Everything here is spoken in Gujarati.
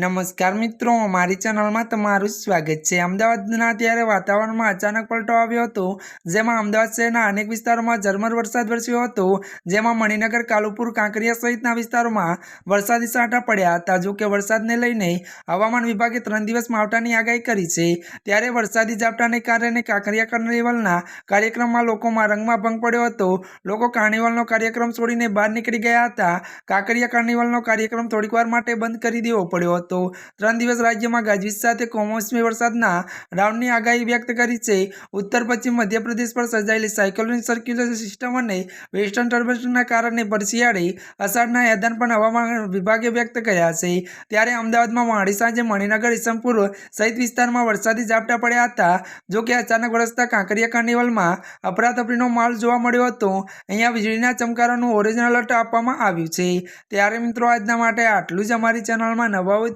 નમસ્કાર મિત્રો, મારી ચેનલમાં તમારું સ્વાગત છે. અમદાવાદના ત્યારે વાતાવરણમાં અચાનક પલટો આવ્યો હતો, જેમાં અમદાવાદ શહેરના અનેક વિસ્તારોમાં ઝરમર વરસાદ વરસ્યો હતો, જેમાં મણિનગર, કાલુપુર, કાંકરિયા સહિતના વિસ્તારોમાં વરસાદી સાંટા પડ્યા હતા. જો કે વરસાદને લઈને હવામાન વિભાગે ત્રણ દિવસ માવઠાની આગાહી કરી છે. ત્યારે વરસાદી ઝાપટાને કારણે કાંકરિયા કાર્નિવલના કાર્યક્રમમાં લોકોમાં રંગમાં ભંગ પડ્યો હતો. લોકો કાર્નિવલનો કાર્યક્રમ છોડીને બહાર નીકળી ગયા હતા. કાંકરિયા કાર્નિવલનો કાર્યક્રમ થોડીક માટે બંધ કરી દેવો પડ્યો હતો. ત્રણ દિવસ રાજ્યમાં ગાજવીજ સાથે કમોસમી વરસાદના રાઉન્ડની આગાહી વ્યક્ત કરી છે. ઉત્તર પશ્ચિમ મધ્યપ્રદેશ પર સર્જાયેલી સાયક્લોનિક સર્ક્યુલેશન સિસ્ટમ અને વેસ્ટર્ન ટર્બન્સના કારણે પરશિયાળી અષાઢના યાદાન પણ હવામાન વિભાગે વ્યક્ત કર્યા છે. ત્યારે અમદાવાદમાં મોડી સાંજે મણિનગર, ઈસમપુર સહિત વિસ્તારમાં વરસાદી ઝાપટા પડ્યા હતા. જો કે અચાનક વરસતા કાંકરિયા કાર્નિવલમાં અફરાતફરીનો માલ જોવા મળ્યો હતો. અહીંયા વીજળીના ચમકારાનું ઓરેન્જ એલર્ટ આપવામાં આવ્યું છે. ત્યારે મિત્રો, આજના માટે આટલું જ. અમારી ચેનલમાં નવા હોય